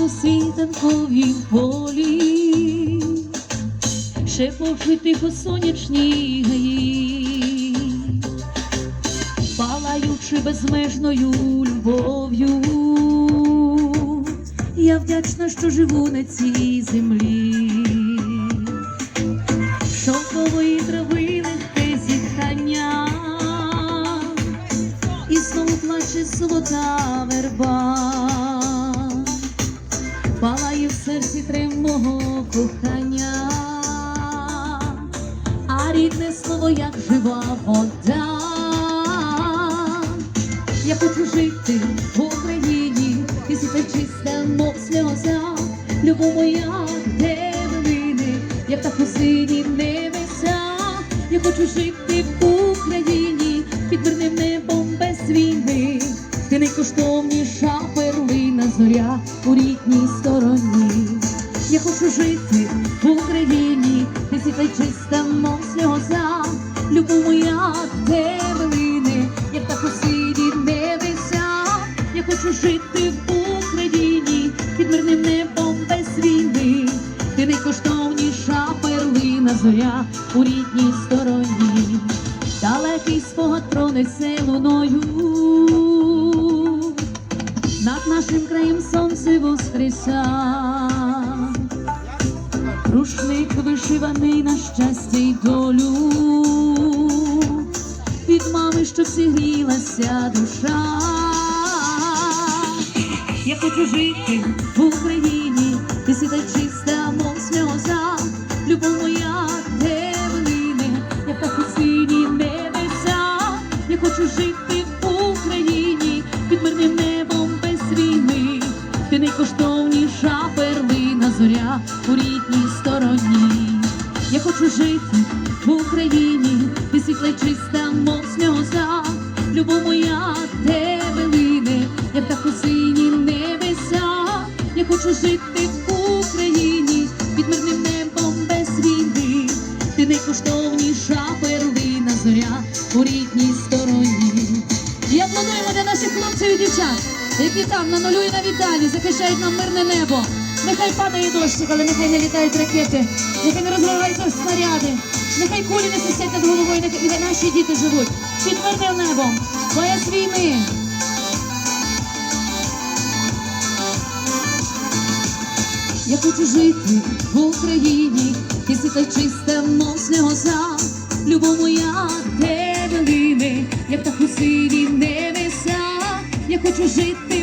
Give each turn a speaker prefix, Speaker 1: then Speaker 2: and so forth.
Speaker 1: у світанковім полі, шепочуть тихо сонячні гаї, палаючи безмежною любов'ю, я вдячна, що живу на цій землі. Шовкової трави легке зітхання, і знову плаче золота верба, мого кохання, а рідне слово, як жива вода. Я хочу жити в Україні, і світа чиста, мов сльоза, любов моя, де долини, як та сині небеса. Я хочу жити в Україні, під мирним небом без війни. Ти найкоштовніша перлина зоря у рідній стороні. Я хочу жити в Україні, де світа чиста, мов сльоза, любов моя, де велини, як та посиді. Я хочу жити в Україні, під мирним небом без війни. Ти найкоштовніша перлина зоря у рідній стороні. Далекий спогад пронесе луною. Над нашим краєм сонце воскреса. Рушник вишиваний на щастя й долю, від мами, щоб зігрілася душа. Я хочу жити в Україні, ти світа чиста, мов сльоза, любов моя, де велини, як та сині небеса. Я хочу жити в Україні, під мирним небом без війни. Ти найкоштовніша перлина зоря. Я хочу жити в Україні, ти світла й чиста, мов сльоза, любов моя, де велине, як та сині небеса. Я хочу жити в Україні, під мирним небом без війни. Ти найкоштовніша перлина зоря у рідній стороні. І аплодуємо для наших хлопців і дівчат, які там на нулю і на віддалі захищають нам мирне небо. Нехай падає дощик, але нехай не літають ракети, нехай не розриваються снаряди, нехай кулі не свистять над головою, нехай наші діти живуть. Під мирним небом, без війни. Я хочу жити в Україні, і чиста, мов сльоза, любов моя, де долини, як та сині небеса. Я хочу жити